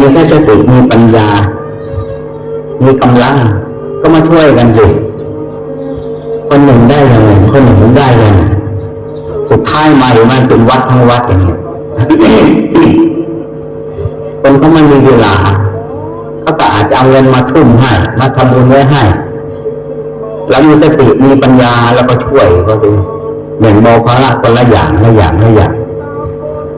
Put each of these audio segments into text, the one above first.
มีแค่สติมีปัญญา มีกำลัง ก็มาช่วยกันสิคนหนึ่งได้ยังไงคนหนึ่งได้ยังไงสุดท้ายมาถึงมันเป็นวัดทั้งวัดอย่างเงี้ยคนเขาไม่มีเวลาเขาก็อาจจะเอาเงินมาทุ่มให้มาทำบุญไว้ให้แล้วมีสติมีปัญญาแล้วก็ช่วยก็ดูเหมือนโมภาระคนละอย่างละอย่างละอย่าง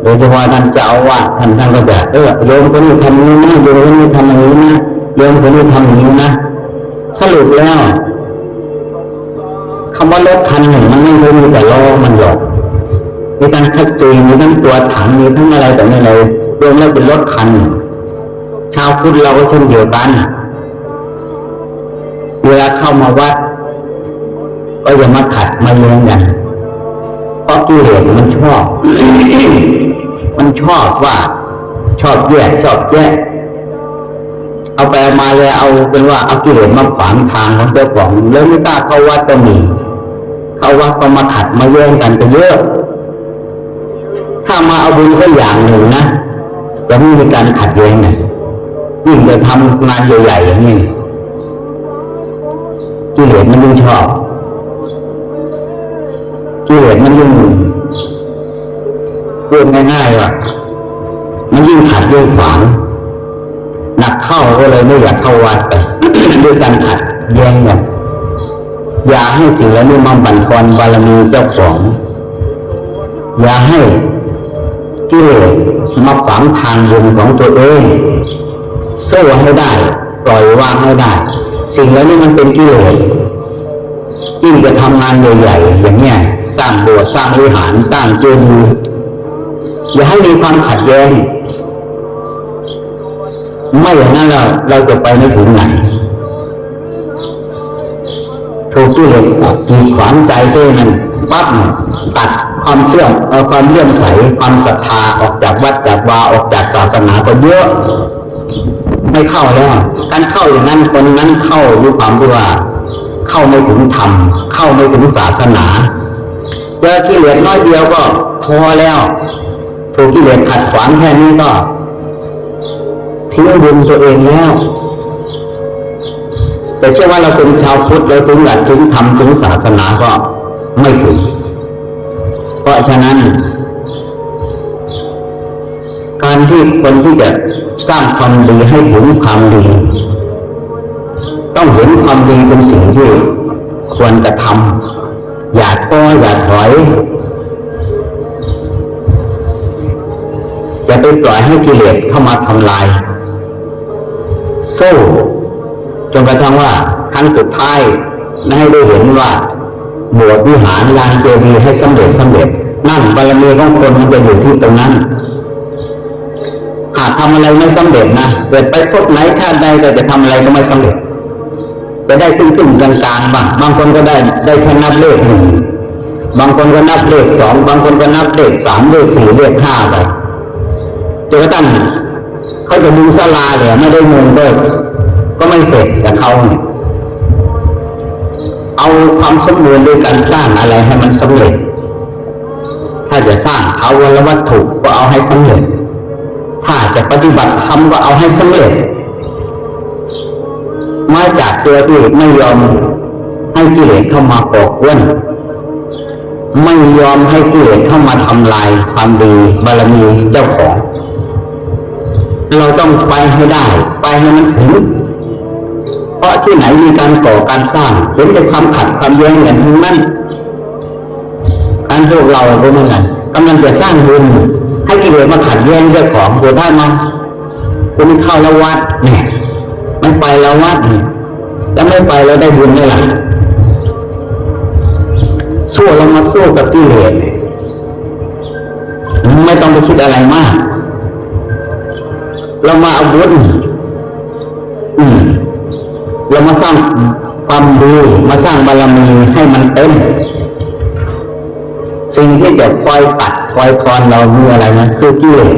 โดยเฉพาะท่านเจ้าว่าท่านท่านก็จะเออโยมคนนี้ทำนี้นะโยมคนนี้ทำอย่างนี้นะโยมคนนี้ทำอย่างนี้นะสรุปแล้วคำว่ารถคันหนึ่งมันไม่ได้มีแต่ล้อมันหรอกมีทั้งคัสซีมีทั้งตัวถังมีทั้งอะไรแต่ไม่อะไรวมแล้วเป็นรถคัน ชาวพุทธเราก็เช่นเดียวกันเวลาเข้ามาวัด ก็อย่ามาขัดมาเลี้ยงกันเพราะ กิเลสมันชอบ มันชอบว่า ชอบแยกชอบแยกเอาไปมาเลยเอาเป็นว่าเอากิเลสมาขวางทางของเจ้าของแล้วไม่กล้าเข้าวัดก็มีเข้าวัดก็มาขัดมาแย่งกันไปเยอะถ้ามาเอาบุญสักอย่างหนึ่งนะจะไม่มีการขัดแย้งนะยิ่งจะทำงานใหญ่ๆอย่างนี้กิเลสมันยิ่งชอบ กิเลสมันยิ่งพูดง่ายๆว่ามันยิ่งขัดยิ่งขวางหนักเข้าก็เลยไม่อยากเข้าวัดไปด้วยการขัดแย้งกันอย่าให้สิ่งเหล่านี้มาบั่นทอนบารมีเจ้าของ อย่าให้กิเลสมาขวางทางบุญของตัวเองโซ่ให้ได้ ปล่อยวางให้ได้ สิ่งเหล่านี้มันเป็นกิเลสยิ่งจะทำงานใหญ่ๆอย่างเนี้ย สร้างโบสถ์สร้างวิหารสร้างเจดีย์อย่าให้มีความขัดแย้ง ไม่อย่างนั้นเราเราจะไปไม่ถึงไหนถูกที่เหลสกีดขวางใจด้วยมันปั๊บตัดความเชื่อมความเลื่อมใสความศรัทธาออกจากวัดจากวาออกจากศาสนาก็เยอะไม่เข้าแล้วการเข้าอย่างนั้นคนนั้นเข้าด้วยความที่ว่า เข้าไม่ถึงธรรมเข้าไม่ถึงศาสนา เจอกิเลสน้อยเดียวก็พอแล้วถูกกิเลสขัดขวางแค่นี้ก็ทิ้งบุญตัวเองแล้ว แต่เชื่อว่าเราเป็นชาวพุทธเราถึงหลักถึงธรรมถึงศาสนาก็ไม่ถึงเพราะฉะนั้น การที่คนที่จะสร้างความดีให้ถึงความดี ต้องเห็นความดีเป็นสิ่งที่ควรจะทำ อย่าท้ออย่าถอยอย่าไปปล่อยให้กิเลสเข้ามาทำลายสู้จนกระทั่งว่าครั้งสุดท้ายไม่ให้ได้เห็นว่าบวชวิหารลานเจดีย์ให้สำเร็จสำเร็จ นั่นบารมีของคนมันจะอยู่ที่ตรงนั้น หากทำอะไรไม่สำเร็จนะเกิดไปพบไหนชาติใดก็จะทำอะไรก็ไม่สำเร็จ จะได้ขึ้นขึ้นกลางกลางบ้างบางคนก็ได้ได้แค่นับเลขหนึ่งบางคนก็นับเลขสองบางคนก็นับเลขสามเลขสี่เลขห้าไปจนกระทั่งเขาจะดูศาลาเลยไม่ได้เงินก็ก็ไม่เสร็จแต่เขาเนี่ยเอาความสมบูรณ์ด้วยการสร้างอะไรให้มันสำเร็จ ถ้าจะสร้างเอาวัลวัตถุก็เอาให้สำเร็จ ถ้าจะปฏิบัติธรรมก็เอาให้สำเร็จ มาจากตัวที่ไม่ยอมให้กิเลสเข้ามาปกวนไม่ยอมให้กิเลสเข้ามาทำลายความดีบารมีเจ้าของ เราต้องไปให้ได้ ไปให้มันถึง เพราะที่ไหนมีการก่อการสร้างเห็นแต่ความขัดความแย้งกันทั้งนั้นการพวกเราก็เหมือนกันกำลังจะสร้างบุญให้กิเลสมาขัดแย้งเจ้าของตัวท่านมาคุณเข้าละวัดเนี่ย ละวัดเนี่ยแล้วไม่ไปแล้วได้บุญไหมล่ะสู้เรามาสู้กับกิเลสเนี่ยไม่ต้องไปคิดอะไรมาก เรามาเอาบุญเรามาสร้างความดีมาสร้างบารมีให้มันเต็มสิ่งที่จะคอยตัดคอยทอนเรามีอะไรนะคือกิเลส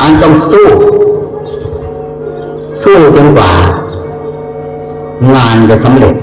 อันต้องสู้ สู้จนกว่างานจะสำเร็จ